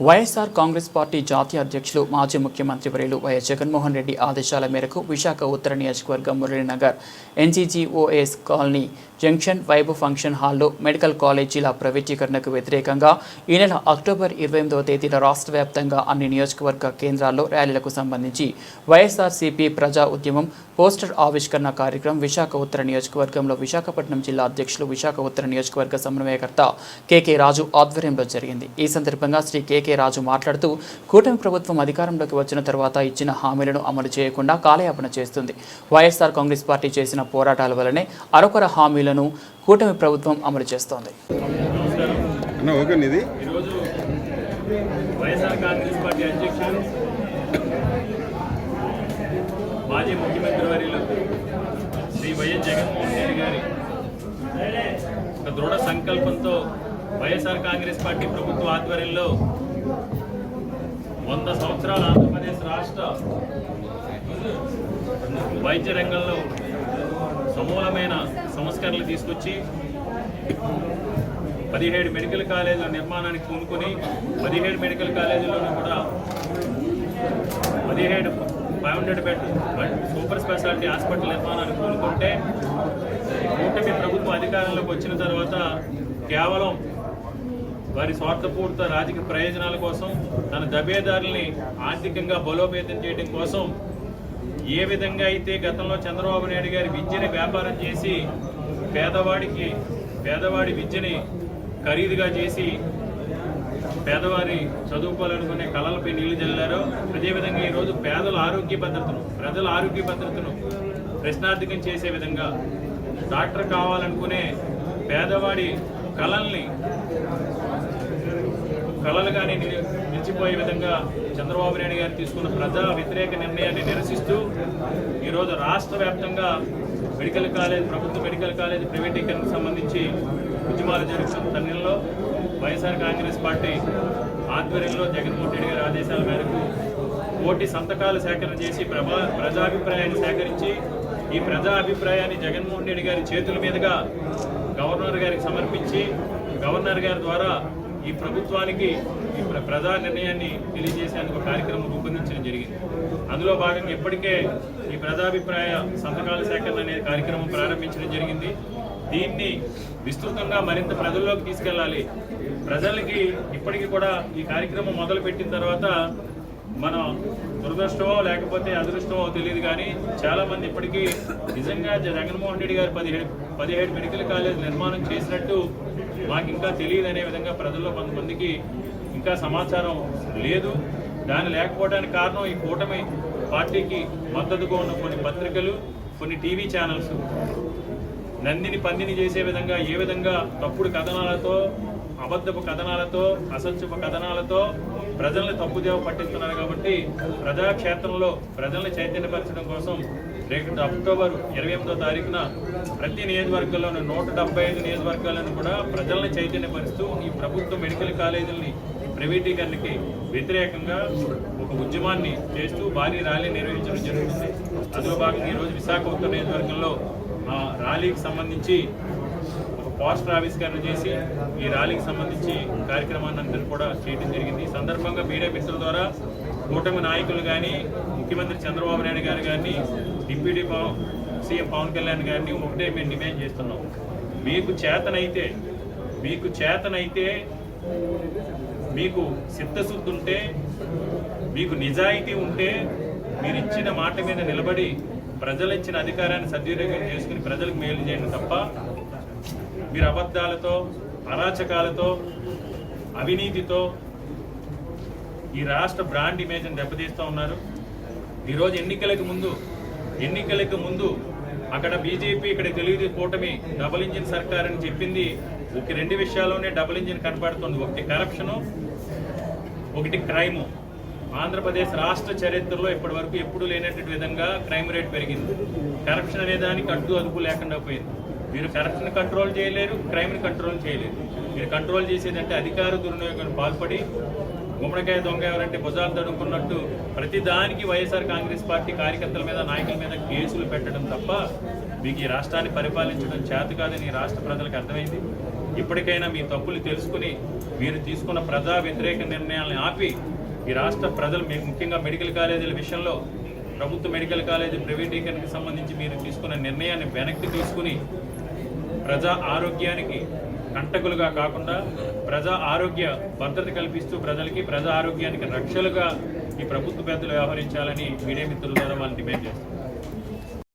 YSR Congress party జాతీయ అధ్యక్షులు మాజీ ముఖ్యమంత్రి వర్యులు వైఎస్ జగన్మోహన్ రెడ్డి ఆదేశాల మేరకు విశాఖ ఉత్తర నియోజకవర్గం మురళీనగర్ ఎన్జీజీఓఎస్ కాలనీ జంక్షన్ వైబు ఫంక్షన్ హాల్లో మెడికల్ కాలేజీల ప్రైవేటీకరణకు వ్యతిరేకంగా ఈ నెల అక్టోబర్ ఇరవై ఎనిమిదవ తేదీన రాష్ట్ర వ్యాప్తంగా అన్ని నియోజకవర్గ కేంద్రాల్లో ర్యాలీలకు సంబంధించి వైఎస్ఆర్సీపీ ప్రజా ఉద్యమం పోస్టర్ ఆవిష్కరణ కార్యక్రమం విశాఖ ఉత్తర నియోజకవర్గంలో విశాఖపట్నం జిల్లా అధ్యక్షులు విశాఖ ఉత్తర నియోజకవర్గ సమన్వయకర్త కేకే రాజు ఆధ్వర్యంలో జరిగింది. ఈ సందర్భంగా శ్రీ కేకే రాజు మాట్లాడుతూ కూటమి ప్రభుత్వం అధికారంలోకి వచ్చిన తర్వాత ఇచ్చిన హామీలను అమలు చేయకుండా కాలయాపన చేస్తుంది. వైఎస్ఆర్ కాంగ్రెస్ పార్టీ చేసిన పోరాటాల వల్లనే అరొకర హామీలను కూటమి ప్రభుత్వం అమలు చేస్తోంది. మాజీ ముఖ్యమంత్రి వర్యులు శ్రీ వైఎస్ జగన్మోహన్ రెడ్డి గారి ఒక దృఢ సంకల్పంతో వైఎస్ఆర్ కాంగ్రెస్ పార్టీ ప్రభుత్వ ఆధ్వర్యంలో వంద సంవత్సరాల ఆంధ్రప్రదేశ్ రాష్ట్ర వైద్య రంగంలో సమూలమైన సంస్కరణలు తీసుకొచ్చి పదిహేడు మెడికల్ కాలేజీల నిర్మాణానికి పూనుకొని పదిహేడు మెడికల్ కాలేజీల్లోనూ కూడా పదిహేడు five hundred bed super speciality hospital నిర్మాణానికి పూనుకుంటే కూటమి ప్రభుత్వం అధికారంలోకి వచ్చిన తర్వాత కేవలం వారి స్వార్థపూరిత రాజకీయ ప్రయోజనాల కోసం తన దబేదారుల్ని ఆర్థికంగా బలోపేతం చేయడం కోసం ఏ విధంగా అయితే గతంలో చంద్రబాబు నాయుడు గారి విద్యని వ్యాపారం చేసి పేదవాడికి పేదవాడి విద్యని ఖరీదుగా చేసి పేదవారి చదువుకోవాలనుకునే కళలపై నీళ్ళు చల్లారో అదేవిధంగా ఈరోజు పేదల ఆరోగ్య భద్రతను ప్రజల ఆరోగ్య భద్రతను ప్రశ్నార్థకం చేసే విధంగా డాక్టర్ కావాలనుకునే పేదవాడి కళల్ని కళలుగానే మర్చిపోయే విధంగా చంద్రబాబు నాయుడు గారు తీసుకున్న ప్రజా వ్యతిరేక నిర్ణయాన్ని నిరసిస్తూ ఈరోజు రాష్ట్ర వ్యాప్తంగా మెడికల్ కాలేజ్ ప్రభుత్వ మెడికల్ కాలేజ్ ప్రైవేటీకరణకు సంబంధించి ఉద్యమాలు జరుగుతున్న తరుణంలో వైఎస్ఆర్ కాంగ్రెస్ పార్టీ ఆధ్వర్యంలో జగన్మోహన్ రెడ్డి గారి ఆదేశాల మేరకు కోటి సంతకాలు సేకరణ చేసి ప్రభా ప్రజాభిప్రాయాన్ని సేకరించి ఈ ప్రజా అభిప్రాయాన్ని జగన్మోహన్ రెడ్డి గారి చేతుల మీదుగా గవర్నర్ గారికి సమర్పించి గవర్నర్ గారి ద్వారా ఈ ప్రభుత్వానికి ఈ ప్రజా నిర్ణయాన్ని తెలియజేసేందుకు కార్యక్రమం రూపొందించడం జరిగింది. అందులో భాగంగా ఇప్పటికే ఈ ప్రజాభిప్రాయ సంతకాల సేకరణ అనే కార్యక్రమం ప్రారంభించడం జరిగింది. దీన్ని విస్తృతంగా మరింత ప్రజల్లోకి తీసుకెళ్ళాలి. ప్రజలకి ఇప్పటికీ కూడా ఈ కార్యక్రమం మొదలు పెట్టిన తర్వాత మనం దురదృష్టమో లేకపోతే అదృష్టమో తెలియదు కానీ చాలామంది ఇప్పటికీ నిజంగా జగన్మోహన్ రెడ్డి గారు పదిహేడు పదిహేడు మెడికల్ కాలేజ్ నిర్మాణం చేసినట్టు మాకు ఇంకా తెలియదు అనే విధంగా ప్రజల్లో కొంతమందికి ఇంకా సమాచారం లేదు. దాని లేకపోవడానికి కారణం ఈ కూటమి పార్టీకి మద్దతుగా ఉన్న కొన్ని పత్రికలు కొన్ని టీవీ ఛానల్స్. నందిని పందిని చేసే విధంగా ఏ విధంగా తప్పుడు కథనాలతో అబద్ధపు కథనాలతో అసత్యపు కథనాలతో ప్రజల్ని తప్పుదేవ పట్టిస్తున్నారు కాబట్టి ప్రజాక్షేత్రంలో ప్రజల్ని చైతన్యపరచడం కోసం రేపు అక్టోబర్ ఇరవై ఎనిమిదో తారీఖున ప్రతి నియోజకవర్గంలోని నూట డెబ్బై ఐదు నియోజకవర్గాలను కూడా ప్రజలను చైతన్యపరుస్తూ ఈ ప్రభుత్వ మెడికల్ కాలేజీలని ప్రైవేటీకరణకి వ్యతిరేకంగా ఒక ఉద్యమాన్ని చేస్తూ భారీ ర్యాలీ నిర్వహించడం జరుగుతుంది. అందులో భాగంగా ఈరోజు విశాఖ ఉత్తర నియోజకవర్గంలో ఆ ర్యాలీకి సంబంధించి ఒక పోస్టర్ ఆవిష్కరణ చేసి ఈ ర్యాలీకి సంబంధించి కార్యక్రమాన్ని అందరూ కూడా చేయడం జరిగింది. ఈ సందర్భంగా మీడియా మిత్రుల ద్వారా కూటమి నాయకులు కానీ ముఖ్యమంత్రి చంద్రబాబు నాయుడు గారు కానీ డిప్యూటీ పవన్ సీఎం పవన్ కళ్యాణ్ గారిని ఒకటే మేము డిమాండ్ చేస్తున్నాం. మీకు చేతనైతే మీకు చేతనైతే మీకు సిద్ధశుద్ధి ఉంటే మీకు నిజాయితీ ఉంటే మీరు ఇచ్చిన మాట మీద నిలబడి ప్రజలు ఇచ్చిన అధికారాన్ని సద్వినియోగం చేసుకుని ప్రజలకు మేలు చేయండి తప్ప మీరు అబద్ధాలతో అరాచకాలతో అవినీతితో ఈ రాష్ట్ర బ్రాండ్ ఇమేజ్ని దెబ్బతీస్తూ ఉన్నారు. ఈరోజు ఎన్నికలకు ముందు ఎన్నికలకు ముందు అక్కడ బీజేపీ ఇక్కడ తెలుగుదేశం కూటమి డబుల్ ఇంజిన్ సర్కార్ అని చెప్పింది. ఒక రెండు విషయాల్లోనే డబుల్ ఇంజిన్ కనపడుతుంది. ఒకటి కరప్షను ఒకటి క్రైము ఆంధ్రప్రదేశ్ రాష్ట్ర చరిత్రలో ఇప్పటి వరకు ఎప్పుడు లేనటువంటి విధంగా క్రైమ్ రేట్ పెరిగింది. కరప్షన్ అనే దానికి అడ్డు అదుపు లేకుండా పోయింది. మీరు కరప్షన్ కంట్రోల్ చేయలేరు క్రైమ్ని కంట్రోల్ చేయలేరు. మీరు కంట్రోల్ చేసేదంటే అధికార దుర్వినియోగం పాల్పడి గుమ్మడికాయ దొంగ ఎవరంటే భుజాలు తడుముకున్నట్టు ప్రతి దానికి వైఎస్ఆర్ కాంగ్రెస్ పార్టీ కార్యకర్తల మీద నాయకుల మీద కేసులు పెట్టడం తప్ప మీకు ఈ రాష్ట్రాన్ని పరిపాలించడం చేత కాదని రాష్ట్ర ప్రజలకు అర్థమైంది. ఇప్పటికైనా మీ తప్పులు తెలుసుకుని మీరు తీసుకున్న ప్రజా వ్యతిరేక నిర్ణయాలను ఆపి ఈ రాష్ట్ర ప్రజలు మీ- ముఖ్యంగా మెడికల్ కాలేజీల విషయంలో ప్రభుత్వ మెడికల్ కాలేజీ ప్రైవేటీకరణకు సంబంధించి మీరు తీసుకున్న నిర్ణయాన్ని వెనక్కి తీసుకుని ప్రజా ఆరోగ్యానికి కంటకులుగా కాకుండా ప్రజా ఆరోగ్య భద్రత కల్పిస్తూ ప్రజలకి ప్రజా ఆరోగ్యానికి రక్షలుగా ఈ ప్రభుత్వ పెద్దలు వ్యవహరించాలని మీడియా మిత్రుల ద్వారా వాళ్ళు డిమాండ్ చేస్తారు